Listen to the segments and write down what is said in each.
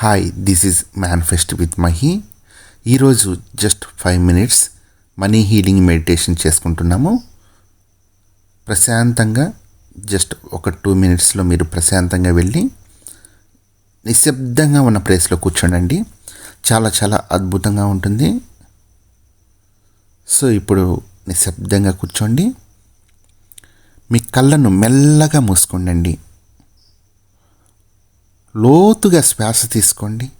Hi this is manifest with Mahi ఈరోజు just five minutes money healing meditation చేసుకుంటున్నాము. ప్రశాంతంగా just ఒక two మినిట్స్లో మీరు ప్రశాంతంగా వెళ్ళి నిశ్శబ్దంగా ఉన్న ప్లేస్లో కూర్చోండి చాలా చాలా అద్భుతంగా ఉంటుంది. సో ఇప్పుడు నిశ్శబ్దంగా కూర్చోండి. మీ కళ్ళను మెల్లగా మూసుకోండి లోతుగా శ్వాస తీసుకోండి.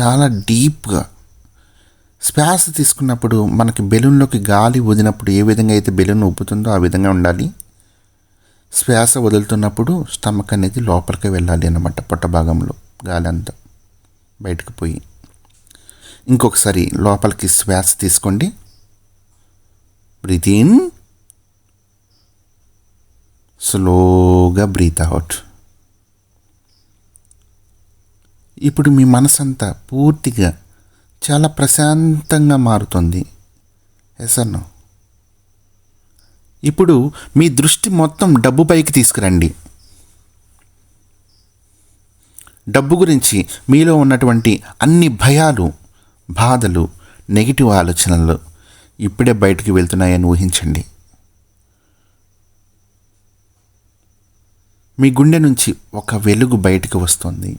చాలా డీప్గా. శ్వాస తీసుకున్నప్పుడు మనకి బెలూన్లోకి గాలి వదిలినప్పుడు ఏ విధంగా అయితే బెలూన్ ఉబ్బుతుందో ఆ విధంగా ఉండాలి. శ్వాస వదులుతున్నప్పుడు స్టమక్ అనేది లోపలికి వెళ్ళాలి అన్నమాట పొట్ట భాగంలో గాలి అంతా బయటకు పోయి. ఇంకొకసారి లోపలికి శ్వాస తీసుకోండి. Breathe in. స్లోగా బ్రీత్ అవుట్. ఇప్పుడు మీ మనసంతా పూర్తిగా చాలా ప్రశాంతంగా మారుతుంది. ఎస్ ఇప్పుడు మీ దృష్టి మొత్తం డబ్బు పైకి తీసుకురండి. డబ్బు గురించి మీలో ఉన్నటువంటి అన్ని భయాలు బాధలు నెగిటివ్ ఆలోచనలు ఇప్పుడే బయటికి వెళ్తున్నాయని ఊహించండి. మీ గుండె నుంచి ఒక వెలుగు బయటకు వస్తుంది.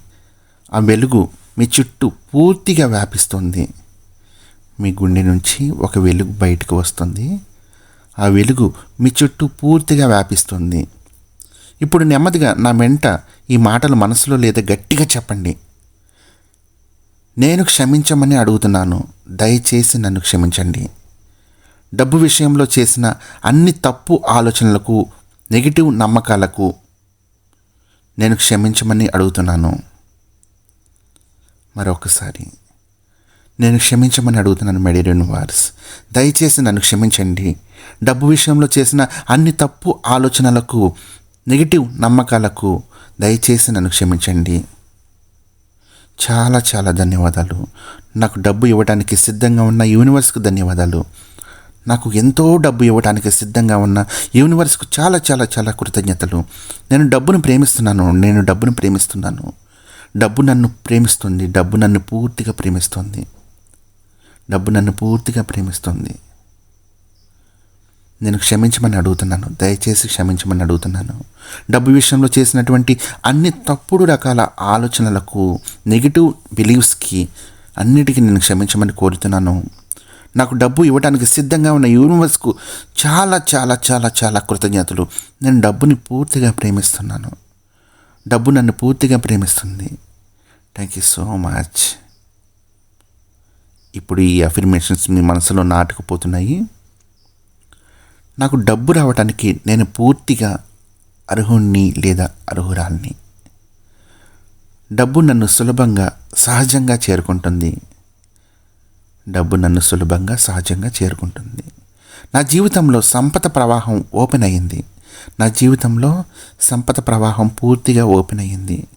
ఆ వెలుగు మీ చుట్టూ పూర్తిగా వ్యాపిస్తుంది. మీ గుండె నుంచి ఒక వెలుగు బయటకు వస్తుంది. ఆ వెలుగు మీ చుట్టూ పూర్తిగా వ్యాపిస్తుంది. ఇప్పుడు నెమ్మదిగా నా వెంట ఈ మాటలు మనసులో లేదా గట్టిగా చెప్పండి. నేను క్షమించమని అడుగుతున్నాను. దయచేసి నన్ను క్షమించండి. డబ్బు విషయంలో చేసిన అన్ని తప్పు ఆలోచనలకు నెగిటివ్ నమ్మకాలకు నేను క్షమించమని అడుగుతున్నాను. మరొకసారి. నేను క్షమించమని అడుగుతున్నాను మెడిరియన్ వార్స్ దయచేసి నన్ను క్షమించండి. డబ్బు విషయంలో చేసిన అన్ని తప్పు ఆలోచనలకు నెగిటివ్ నమ్మకాలకు దయచేసి నన్ను క్షమించండి. చాలా చాలా ధన్యవాదాలు. నాకు డబ్బు ఇవ్వడానికి సిద్ధంగా ఉన్న యూనివర్స్కు ధన్యవాదాలు. నాకు ఎంతో డబ్బు ఇవ్వడానికి సిద్ధంగా ఉన్న యూనివర్స్కు చాలా చాలా చాలా కృతజ్ఞతలు. నేను డబ్బును ప్రేమిస్తున్నాను నేను డబ్బును ప్రేమిస్తున్నాను. డబ్బు నన్ను ప్రేమిస్తుంది డబ్బు నన్ను పూర్తిగా ప్రేమిస్తుంది. డబ్బు నన్ను పూర్తిగా ప్రేమిస్తుంది. నేను క్షమించమని అడుగుతున్నాను దయచేసి క్షమించమని అడుగుతున్నాను. డబ్బు విషయంలో చేసినటువంటి అన్ని తప్పుడు రకాల ఆలోచనలకు నెగిటివ్ బిలీవ్స్కి అన్నిటికీ నేను క్షమించమని కోరుతున్నాను. నాకు డబ్బు ఇవ్వడానికి సిద్ధంగా ఉన్న యూనివర్స్కు చాలా చాలా చాలా చాలా కృతజ్ఞతలు. నేను డబ్బుని పూర్తిగా ప్రేమిస్తున్నాను. డబ్బు నన్ను పూర్తిగా ప్రేమిస్తుంది. థ్యాంక్ యూ సో మచ్ ఇప్పుడు ఈ అఫర్మేషన్స్ మీ మనసులో నాటుకుపోతున్నాయి. నాకు డబ్బు రావడానికి నేను పూర్తిగా అర్హుణ్ణి లేదా అర్హురాల్ని. డబ్బు నన్ను సులభంగా సహజంగా చేరుకుంటుంది. డబ్బు నన్ను సులభంగా సహజంగా చేరుకుంటుంది. నా జీవితంలో సంపద ప్రవాహం ఓపెన్ అయ్యింది. నా జీవితంలో సంపద ప్రవాహం పూర్తిగా ఓపెన్ అయ్యింది.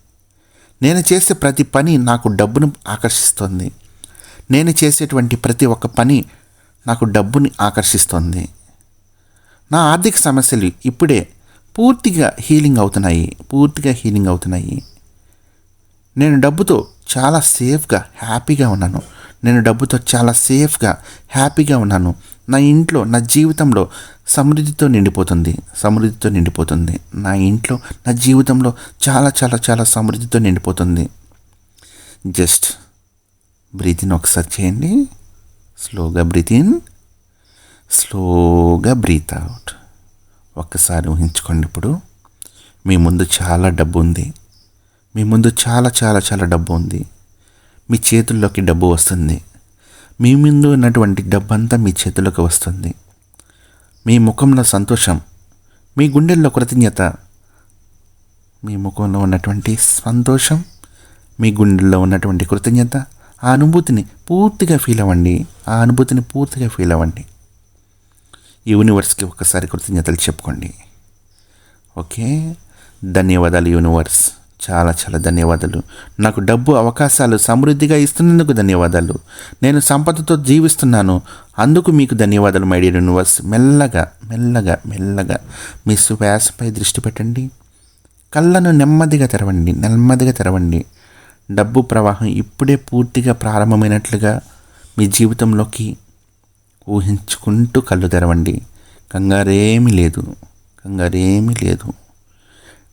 నేను చేసే ప్రతి పని నాకు డబ్బును ఆకర్షిస్తుంది. నేను చేసేటువంటి ప్రతి ఒక్క పని నాకు డబ్బుని ఆకర్షిస్తుంది. నా ఆర్థిక సమస్యలు ఇప్పుడే పూర్తిగా హీలింగ్ అవుతున్నాయి. పూర్తిగా హీలింగ్ అవుతున్నాయి. నేను డబ్బుతో చాలా సేఫ్గా హ్యాపీగా ఉన్నాను. నేను డబ్బుతో చాలా సేఫ్గా హ్యాపీగా ఉన్నాను. నా ఇంట్లో నా జీవితంలో సమృద్ధితో నిండిపోతుంది సమృద్ధితో నిండిపోతుంది. నా ఇంట్లో నా జీవితంలో చాలా చాలా చాలా సమృద్ధితో నిండిపోతుంది. జస్ట్ బ్రీత్ ఇన్ ఒకసారి చేయండి. స్లోగా బ్రీత్ ఇన్ స్లోగా బ్రీత్ అవుట్ ఒక్కసారి ఊహించుకోండి ఇప్పుడు. మీ ముందు చాలా డబ్బు ఉంది. మీ ముందు చాలా చాలా చాలా డబ్బు ఉంది. మీ చేతుల్లోకి డబ్బు వస్తుంది. మీ ముందు ఉన్నటువంటి డబ్బంతా మీ చేతులకు వస్తుంది. మీ ముఖంలో సంతోషం మీ గుండెల్లో కృతజ్ఞత మీ ముఖంలో ఉన్నటువంటి సంతోషం మీ గుండెల్లో ఉన్నటువంటి కృతజ్ఞత ఆ అనుభూతిని పూర్తిగా ఫీల్ అవ్వండి. ఆ అనుభూతిని పూర్తిగా ఫీల్ అవ్వండి. యూనివర్స్కి ఒకసారి కృతజ్ఞతలు చెప్పుకోండి. ఓకే? ధన్యవాదాలు యూనివర్స్. చాలా చాలా ధన్యవాదాలు. నాకు డబ్బు అవకాశాలు సమృద్ధిగా ఇస్తున్నందుకు ధన్యవాదాలు. నేను సంపదతో జీవిస్తున్నాను. అందుకు మీకు ధన్యవాదాలు మై డియర్ యూనివర్స్. మెల్లగా మెల్లగా మెల్లగా మీ శ్వాసపై దృష్టి పెట్టండి. కళ్ళను నెమ్మదిగా తెరవండి నెమ్మదిగా తెరవండి. డబ్బు ప్రవాహం ఇప్పుడే పూర్తిగా ప్రారంభమైనట్లుగా మీ జీవితంలోకి ఊహించుకుంటూ కళ్ళు తెరవండి. కంగారేమీ లేదు కంగారేమీ లేదు.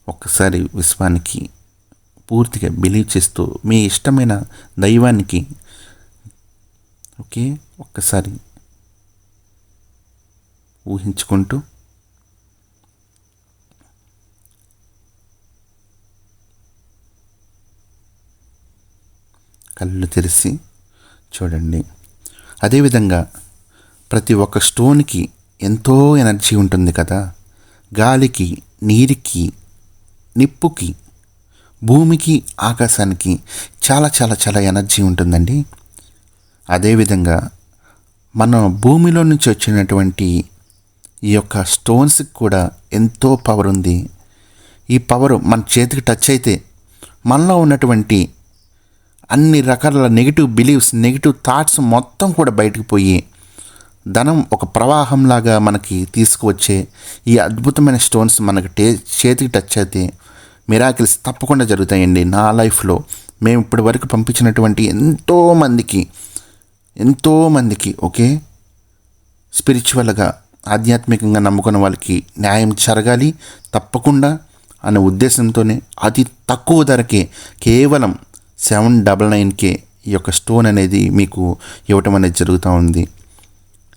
ఒక్కసారి విశ్వానికి పూర్తిగా బిలీవ్ చేస్తూ మీ ఇష్టమైన దైవానికి ఓకే ఒక్కసారి ఊహించుకుంటూ కళ్ళు తెరిచి చూడండి. అదేవిధంగా ప్రతి ఒక్క స్టోన్కి ఎంతో ఎనర్జీ ఉంటుంది కదా. గాలికి నీరుకి నిప్పుకి భూమికి ఆకాశానికి చాలా చాలా చాలా ఎనర్జీ ఉంటుందండి. అదేవిధంగా మన భూమిలో నుంచి వచ్చినటువంటి ఈ యొక్క స్టోన్స్కి కూడా ఎంతో పవర్ ఉంది. ఈ పవర్ మన చేతికి టచ్ అయితే మనలో ఉన్నటువంటి అన్ని రకాల నెగిటివ్ బిలీవ్స్ నెగిటివ్ థాట్స్ మొత్తం కూడా బయటకు పోయి ధనం ఒక ప్రవాహంలాగా మనకి తీసుకువచ్చే ఈ అద్భుతమైన స్టోన్స్ మనకి టే చేతికి టచ్ అయితే మిరాకిల్స్ తప్పకుండా జరుగుతాయండి నా లైఫ్లో. మేము ఇప్పటి వరకు పంపించినటువంటి ఎంతోమందికి ఎంతోమందికి ఓకే? స్పిరిచువల్గా ఆధ్యాత్మికంగా నమ్ముకున్న వాళ్ళకి న్యాయం జరగాలి తప్పకుండా అనే ఉద్దేశంతోనే అతి తక్కువ ధరకే కేవలం సెవెన్ డబల్ నైన్కే ఈ యొక్క స్టోన్ అనేది మీకు ఇవ్వటం అనేది జరుగుతూ ఉంది.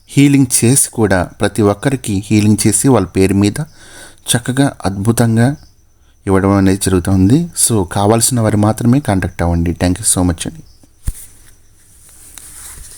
హీలింగ్ చేసి కూడా ప్రతి ఒక్కరికి హీలింగ్ చేసి వాళ్ళ పేరు మీద చక్కగా అద్భుతంగా ఇవ్వడం అనేది జరుగుతుంది. సో కావాల్సిన వారు మాత్రమే కాంటాక్ట్ అవ్వండి. థ్యాంక్ యూ సో మచ్ అండి.